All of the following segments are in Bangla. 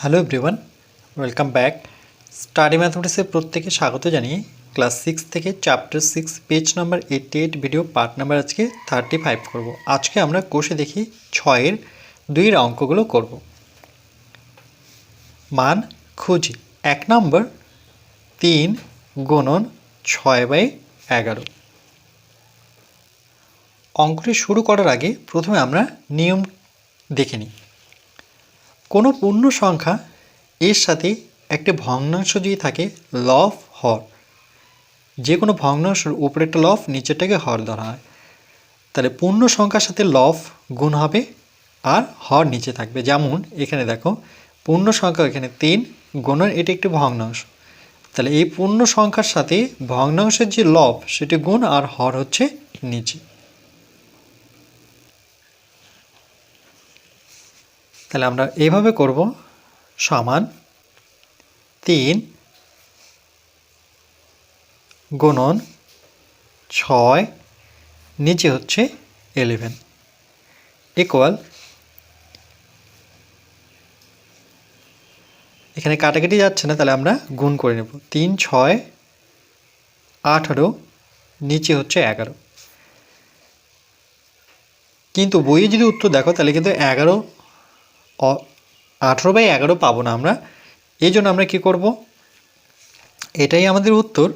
Hello everyone welcome back study ম্যাথমেটিক্সের প্রত্যেকে স্বাগত জানিয়ে ক্লাস সিক্স থেকে chapter six page number eighty eight video part number আজকে থার্টি ফাইভ করব। আজকে আমরা কোষে দেখি ছয়ের দুইয়ের অঙ্কগুলো করব। মান খুঁজি। এক নম্বর তিন গুণন ছয় বাই এগারো। অঙ্কটি শুরু করার আগে প্রথমে আমরা নিয়ম দেখে নিই। কোনো পূর্ণ সংখ্যা এর সাথে একটি ভগ্নাংশ যদি থাকে, লফ, হর। যে কোনো ভগ্নাংশের উপরেরটা লফ, নিচেরটাকে হর ধরা হয়। তাহলে পূর্ণ সংখ্যার সাথে লফ গুণ হবে আর হর নিচে থাকবে। যেমন এখানে দেখো, পূর্ণ সংখ্যা এখানে তিন, গুণন এটি একটি ভগ্নাংশ। তাহলে এই পূর্ণ সংখ্যার সাথে ভগ্নাংশের যে লব সেটি গুণ আর হর হচ্ছে নিচে। তাহলে আমরা এইভাবে করব সমান তিন গুণন ছয়, নিচে হচ্ছে এলেভেন ইকুয়াল এখানে কাটাকাটি যাচ্ছে না, তাহলে আমরা গুণ করে নেব। তিন, ছয়, আঠারো, নিচে হচ্ছে এগারো। কিন্তু বইয়ে যদি উত্তর দেখো, তাহলে কিন্তু এগারো আঠেরো বাই এগারো পাবো না আমরা। এই জন্য আমরা কী করব? এটাই আমাদের উত্তর।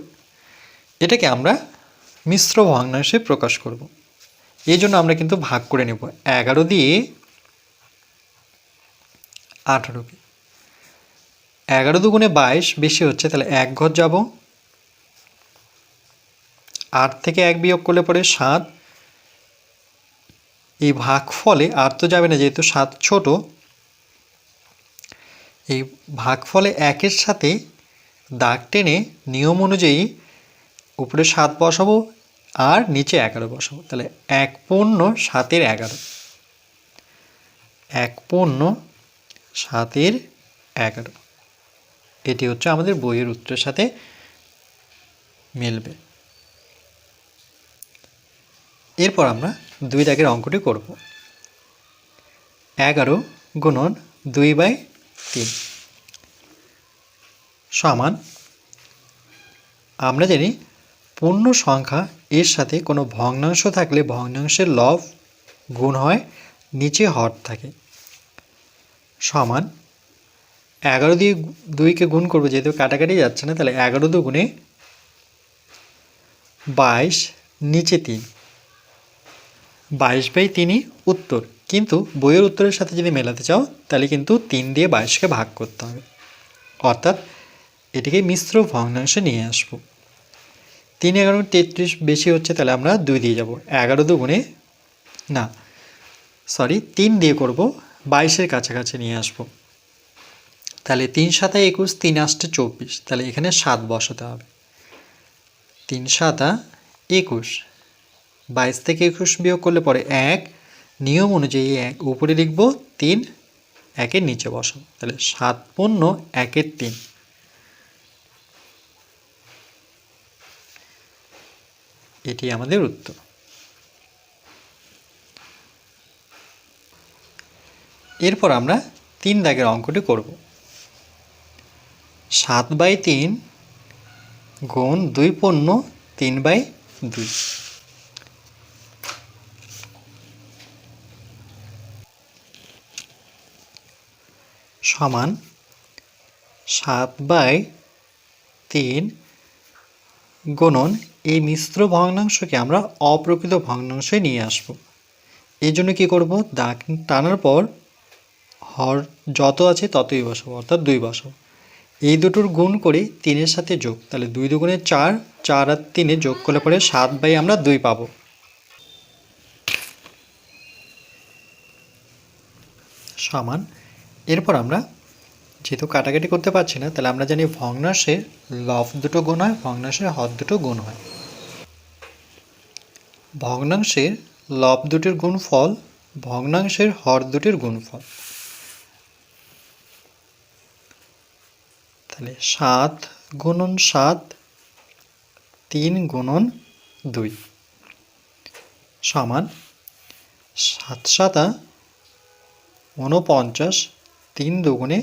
এটাকে আমরা মিশ্র ভগ্নাংশে প্রকাশ করব। এই জন্য আমরা কিন্তু ভাগ করে নেব। এগারো দিয়ে আঠারোকে এগারো দুগুণে বাইশ বেশি হচ্ছে, তাহলে এক ঘর যাব। আট থেকে এক বিয়োগ করলে পরে সাত। এই ভাগ ফলে আর তো যাবে না, যেহেতু সাত ছোট। এই ভাগফলে একের সাথে দাগ টেনে নিয়ম অনুযায়ী উপরে সাত বসাবো আর নিচে এগারো বসাবো। তাহলে এক পণ্য সাতের এগারো। এক পণ্য সাতের এগারো। এটি হচ্ছে আমাদের বইয়ের উত্তরের সাথে মিলবে। এরপর আমরা দুই দাগের অঙ্কটি করব। এগারো গুণন দুই বাই তিন সমান, আমরা জানি পূর্ণ সংখ্যা এর সাথে কোনো ভগ্নাংশ থাকলে ভগ্নাংশের লব গুণ হয়, নিচে হর থাকে। সমান, এগারো দিয়ে দুইকে গুণ করব, যেহেতু কাটাকাটি যাচ্ছে না, তাহলে এগারো দুগুণে বাইশ, নিচে তিন। বাইশ বাই তিনই উত্তর। কিন্তু বইয়ের উত্তরের সাথে যদি মেলাতে চাও, তাহলে কিন্তু তিন দিয়ে বাইশকে ভাগ করতে হবে। অর্থাৎ এটিকে মিশ্র ভগ্নাংশে নিয়ে আসব। তিন এগারো তেত্রিশ বেশি হচ্ছে, তাহলে আমরা দুই দিয়ে যাব। এগারো দুগুণে, না সরি তিন দিয়ে করব, বাইশের কাছাকাছি নিয়ে আসব। তাহলে তিন সাতা একুশ, তিন আষ্টে চব্বিশ, তাহলে এখানে সাত বসাতে হবে। তিন সাতা একুশ, বাইশ থেকে একুশ বিয়োগ করলে পরে এক নিয়ম অনুযায়ী এক, উপরে লিখব তিন, একের নিচে বসাবো। তাহলে সাত পণ্য একের তিন। এটি আমাদের উত্তর। এরপর আমরা তিন দাগের অঙ্কটি করব। সাত বাই তিন গুণ দুই পণ্য তিন বাই দুই। সমান সাত বাই তিন গুণন এই মিশ্র ভগ্নাংশকে আমরা অপ্রকৃত ভগ্নাংশে নিয়ে আসব। এই জন্য কী করব? দাগ টানার পর হর যত আছে ততই বসাবো, অর্থাৎ দুই বসাবো। এই দুটোর গুণ করে তিনের সাথে যোগ, তাহলে দুই দুগুণে চার চার আর তিনে যোগ করলে পরে সাত বাই আমরা দুই পাবো। সমান এরপর আমরা যেহেতু কাটাকাটি করতে পারছি না, তাহলে আমরা জানি ভগ্নাংশের লব দুটো গুণ হয়, ভগ্নাংশের হর দুটো গুণ হয়। ভগ্নাংশের লব দুটির গুণফল, ভগ্নাংশের হর দুটির গুণফল। তাহলে সাত গুণন সাত, তিন গুণন দুই। সমান সাত সাতা ঊনপঞ্চাশ তিন দুগুণে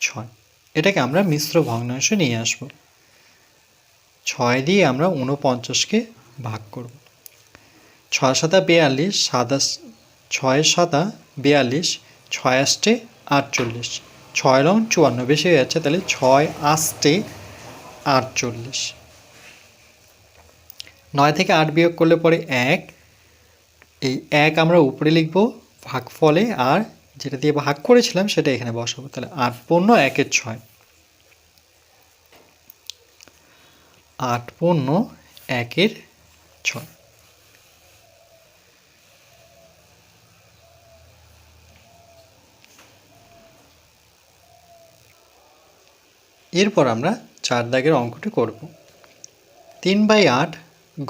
ছয়। এটাকে আমরা মিশ্র ভগ্নাংশ নিয়ে আসব। ছয় দিয়ে আমরা ঊনপঞ্চাশকে ভাগ করব। ছয় সাতা বেয়াল্লিশ, সাদা ছয় সাতা বেয়াল্লিশ, ছয় আষ্টে আটচল্লিশ। ছয় রং চুয়ান্ন বেশি হয়ে যাচ্ছে, তাহলে ছয় আষ্টে আটচল্লিশ। নয় থেকে আট বিয়োগ করলে পরে এক। এই এক আমরা উপরে লিখব ভাগ ফলে আর যেটা দিয়ে ভাগ করেছিলাম সেটা এখানে বসাবো। তাহলে আট পূর্ণ একের ছয়। আট পূর্ণ একের ছয়। এরপর আমরা চার দাগের অঙ্কটি করব। তিন বাই আট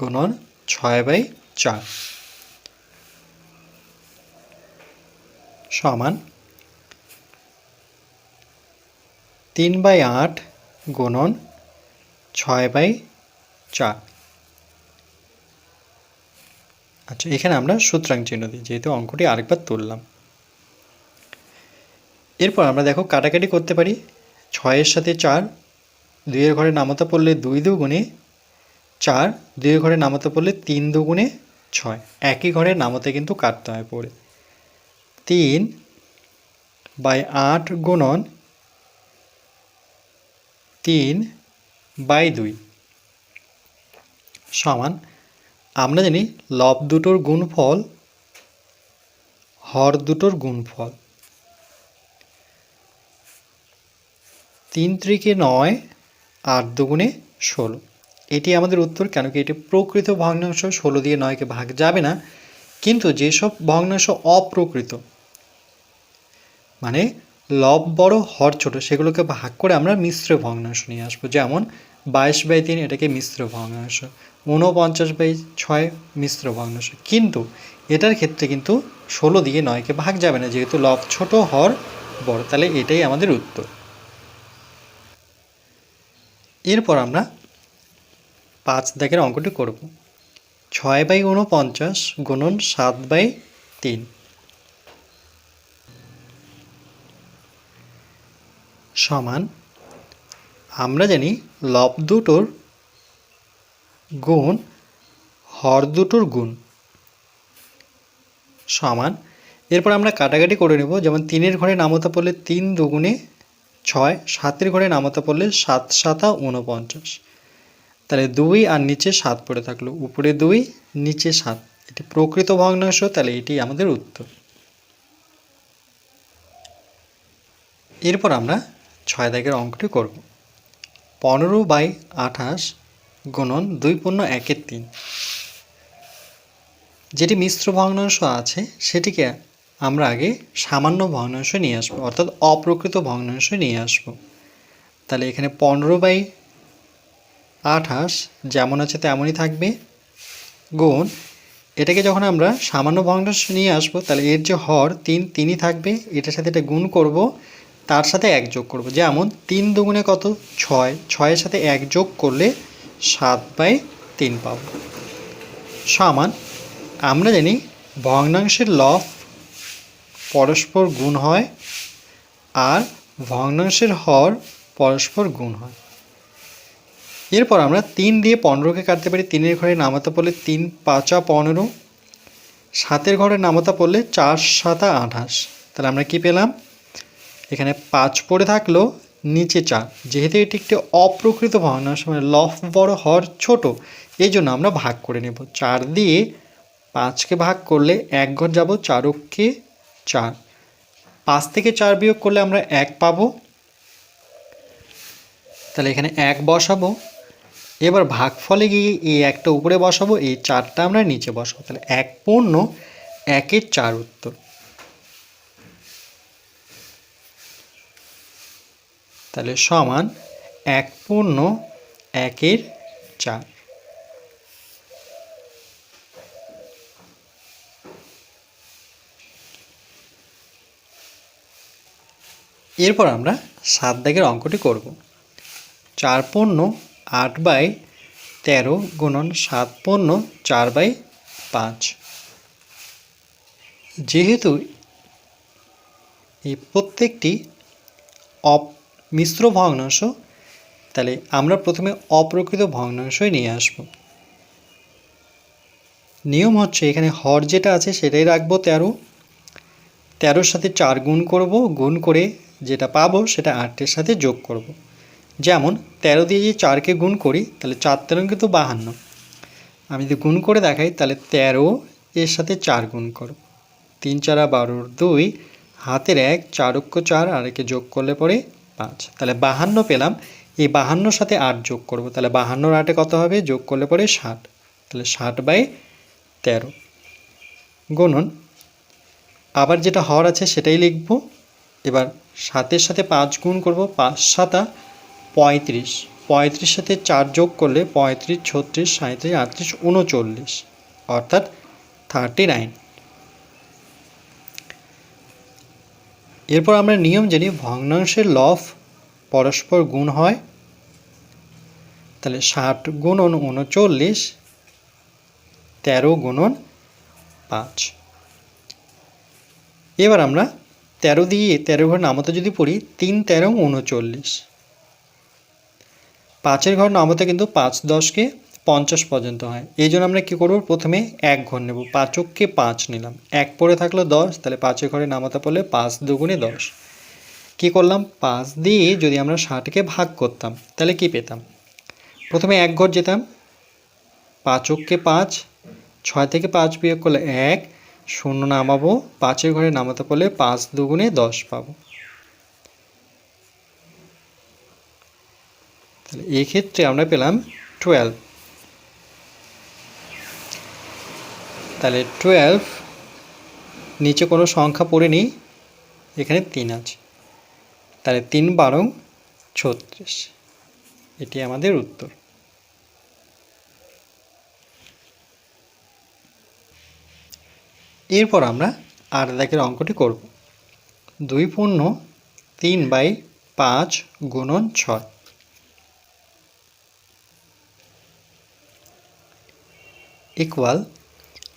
গুণন ছয় বাই চার। সমান তিন বাই আট গুণন ছয় বাই চার। আচ্ছা এখানে আমরা সূত্রাং চিহ্ন দিই, যেহেতু অঙ্কটি আরেকবার তুললাম। এরপর আমরা দেখো কাটাকাটি করতে পারি, ছয়ের সাথে চার, দুইয়ের ঘরে নামতা পড়লে দুই দুগুণে চার, দুইয়ের ঘরে নামতা পড়লে তিন দুগুণে ছয়। একই ঘরে নামতে কিন্তু কাটতে হয় পড়ে। তিন বাই আট গুণন তিন বাই দুই। সমান, আমরা জানি লব দুটোর গুণফল, হর দুটোর গুণফল। তিন ত্রিকে নয়, আট দুগুণে ষোলো। এটি আমাদের উত্তর, কেন কি এটি প্রকৃত ভগ্নাংশ ষোলো দিয়ে নয়কে ভাগ যাবে না। কিন্তু যেসব ভগ্নাংশ অপ্রকৃত মানে লব বড়, হর ছোট, সেগুলোকে ভাগ করে আমরা মিশ্র ভগ্নাংশ নিয়ে আসব। যেমন বাইশ বাই তিন এটাকে মিশ্র ভগ্নাংশ, ঊনপঞ্চাশ বাই ছয় মিশ্র ভগ্নাংশ। কিন্তু এটার ক্ষেত্রে কিন্তু ষোলো দিয়ে নয়কে ভাগ যাবে না, যেহেতু লব ছোট, হর বড়, তাহলে এটাই আমাদের উত্তর। এরপর আমরা পাঁচ দাগের অঙ্কটি করব। ছয় বাই ঊনপঞ্চাশ গুণন সাত বাই তিন। সমান, আমরা জানি লব দুটোর গুণ, হর দুটোর গুণ সমান। এরপর আমরা কাটাকাটি করে নেব, যেমন তিনের ঘরে নামতা পড়লে তিন দুগুণে ছয়, সাতের ঘরে নামতা পড়লে সাত সাতা ঊনপঞ্চাশ। তাহলে দুই আর নিচে সাত পড়ে থাকল, উপরে দুই, নিচে সাত। এটি প্রকৃত ভগ্নাংশ, তাহলে এটি আমাদের উত্তর। এরপর আমরা ছয় দাগের অঙ্কটি করব। পনেরো বাই আঠাশ গুণন দুই পূর্ণ একের তিন। যেটি মিশ্র ভগ্নাংশ আছে, সেটিকে আমরা আগে সামান্য ভগ্নাংশ নিয়ে আসব, অর্থাৎ অপ্রকৃত ভগ্নাংশ নিয়ে আসব। তাহলে এখানে পনেরো বাই আঠাশ যেমন আছে তেমনই থাকবে। গুণ, এটাকে যখন আমরা সামান্য ভগ্নাংশ নিয়ে আসব, তাহলে এর যে হর তিন, তিনই থাকবে। এটার সাথে এটা গুণ করব তার সাথে এক যোগ করব। যেমন তিন দুগুণে কত? ছয়। ছয়ের সাথে এক যোগ করলে সাত বাই তিন পাব। সমান, আমরা জানি ভগ্নাংশের লফ পরস্পর গুণ হয় আর ভগ্নাংশের হর পরস্পর গুণ হয়। এরপর আমরা তিন দিয়ে পনেরোকে কাটতে পারি। তিনের ঘরে নামাতা পড়লে তিন, পাঁচা পনেরো। সাতের ঘরে নামাতা পড়লে চার, সাতা আঠাশ। তাহলে আমরা কি পেলাম? পাঁচ পড়ে থাকল, নিচে চার। যেহেতু এটি একটি অপ্রকৃত ভগ্নাংশ মানে লফ বড় হর ছোট, এই জন্য আমরা ভাগ করে নেব। চার দিয়ে পাঁচকে ভাগ করলে এক ঘর যাব চারককে চার। পাঁচ থেকে চার বিয়োগ করলে আমরা এক পাবো। তাহলে এখানে এক বসাবো। এবার ভাগফলে গিয়ে এই একটা উপরে বসাবো, এই চারটা আমরা নিচে বসাবো। তাহলে এক পূর্ণ, একের চার উত্তর। তাহলে সমান এক পূর্ণ একের চার। এরপর আমরা সাত দাগের অঙ্কটি করব। চার পূর্ণ আট বাই তেরো গুণন সাত পণ্য চার বাই পাঁচ। যেহেতু এই প্রত্যেকটি অপ মিশ্র ভগ্নাংশ, তাহলে আমরা প্রথমে অপ্রকৃত ভগ্নাংশই নিয়ে আসব। নিয়ম হচ্ছে এখানে হর যেটা আছে সেটাই রাখব তেরো। তেরোর সাথে চার গুণ করব, গুণ করে যেটা পাবো সেটা আটের সাথে যোগ করব। যেমন তেরো দিয়ে যদি চারকে গুণ করি, তাহলে চার তেরো কিন্তু বাহান্ন। আমি যদি গুণ করে দেখাই, তাহলে তেরো এর সাথে চার গুণ করব। তিন চারা বারোর দুই, হাতের এক চারক্য চার আর একে যোগ করলে পরে পাঁচ। তাহলে বাহান্ন পেলাম, এই বাহান্নর সাথে আট যোগ করব। তাহলে বাহান্নর আটে কত হবে? যোগ করলে পরে ষাট। তাহলে ষাট বাই তেরো। গুণন, আবার যেটা হর আছে সেটাই লিখব। এবার সাতের সাথে পাঁচ গুণ করব, পাঁচ সাতা পঁয়ত্রিশ। পঁয়ত্রিশ সাথে চার যোগ করলে পঁয়ত্রিশ, ছত্রিশ সাঁত্রিশ আটত্রিশ, উনচল্লিশ। অর্থাৎ থার্টি নাইন এরপর আমরা নিয়ম জানি, ভগ্নাংশের লফ পরস্পর গুণ হয়, তাহলে ষাট গুণন উনচল্লিশ তেরো গুণন পাঁচ। এবার আমরা তেরো দিয়ে তেরো ঘর নামতে যদি পড়ি, তিন তেরো উনচল্লিশ পাঁচের ঘর নামতে কিন্তু পাঁচ দশকে পঞ্চাশ পর্যন্ত হয়। এই জন্য আমরা কী করব? প্রথমে এক ঘর নেব। পাঁচককে পাঁচ নিলাম। এক পরে থাকল দশ, তাহলে পাঁচের ঘরে নামাতে পড়লে পাঁচ দুগুণে দশ। কী করলাম? পাঁচ দিয়ে যদি আমরা ষাটকে ভাগ করতাম, তাহলে কি পেতাম? প্রথমে এক ঘর যেতাম। পাঁচককে পাঁচ, ছয় থেকে পাঁচ বিয়োগ করলে এক, শূন্য নামাবো। পাঁচের ঘরে নামাতে পারলে পাঁচ দুগুণে দশ পাবো। তাহলে এক্ষেত্রে আমরা পেলাম টুয়েলভ তাহলে টুয়েলভ নিচে কোনো সংখ্যা পড়ে নিই এখানে তিন আছে। তাহলে তিন বারং ছত্রিশ, এটি আমাদের উত্তর। এরপর আমরা আট দাগের অঙ্কটি করব। দুই পূর্ণ তিন বাই পাঁচ গুণন ছয়। ইকুয়াল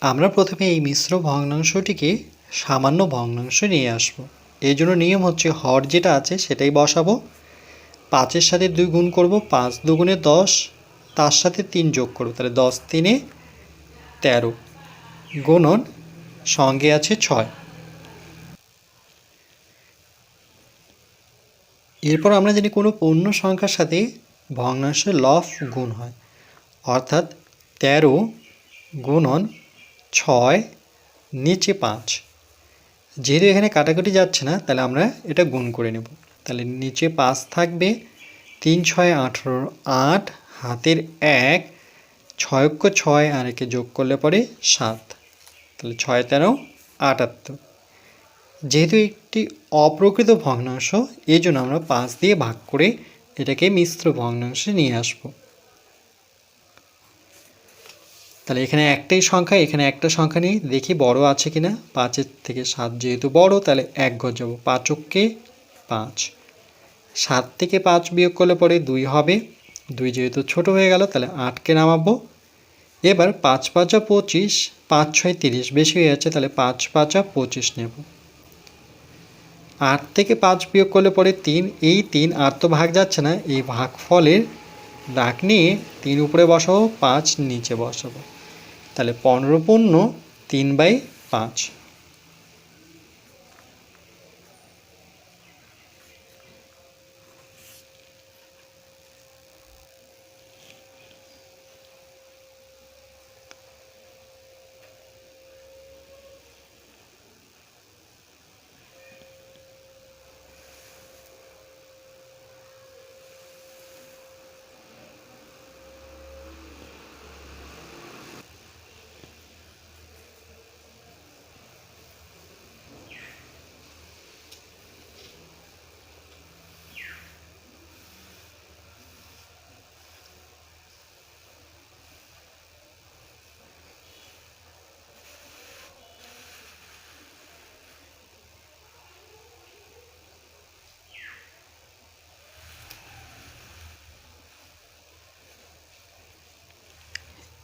আমরা প্রথমে এই মিশ্র ভগ্নাংশটিকে সামান্য ভগ্নাংশ নিয়ে আসব। এই জন্য নিয়ম হচ্ছে হর যেটা আছে সেটাই বসাবো। পাঁচের সাথে দুই গুণ করব, পাঁচ দুগুণে দশ, তার সাথে তিন যোগ করব, তাহলে দশ তিনে তেরো গুণন সঙ্গে আছে ছয়। এরপর আমরা জানি কোনো পূর্ণ সংখ্যার সাথে ভগ্নাংশের লফ গুণ হয়, অর্থাৎ তেরো গুণন ছয়, নিচে পাঁচ। যেহেতু এখানে কাটাকুটি যাচ্ছে না, তাহলে আমরা এটা গুণ করে নেব। তাহলে নিচে পাঁচ থাকবে, তিন, ছয়, আঠেরো, আট, হাতের এক ছয়ক্য ছয়, আর একে যোগ করলে পরে সাত। তাহলে ছয়, তেরো, আটাত্তর। যেহেতু একটি অপ্রকৃত ভগ্নাংশ, এই জন্য আমরা পাঁচ দিয়ে ভাগ করে এটাকে মিশ্র ভগ্নাংশে নিয়ে আসব। তাহলে এখানে একটাই সংখ্যা, এখানে একটা সংখ্যা নেই। দেখি বড় আছে কি না পাঁচের থেকে সাত যেহেতু বড়, তাহলে এক ঘর যাব। পাঁচককে পাঁচ। সাত থেকে পাঁচ বিয়োগ করলে পরে দুই হবে। দুই যেহেতু ছোট হয়ে গেল, তাহলে আটকে নামাবো। এবার পাঁচ পাঁচা পঁচিশ, পাঁচ ছয় তিরিশ বেশি হয়ে যাচ্ছে, তাহলে পাঁচ পাঁচা পঁচিশ নেব। আট থেকে পাঁচ বিয়োগ করলে পরে তিন, এই তিন আর তো ভাগ যাচ্ছে না, এই ভাগ ফলের দাগ নিয়ে তিন উপরে বসাবো, পাঁচ নিচে বসাবো। তাহলে পনেরো পণ্য তিন বাই পাঁচ।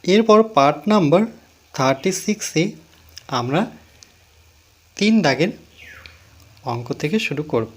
এরপর পার্ট নাম্বার থার্টি সিক্সে আমরা তিন দাগের অঙ্ক থেকে শুরু করব।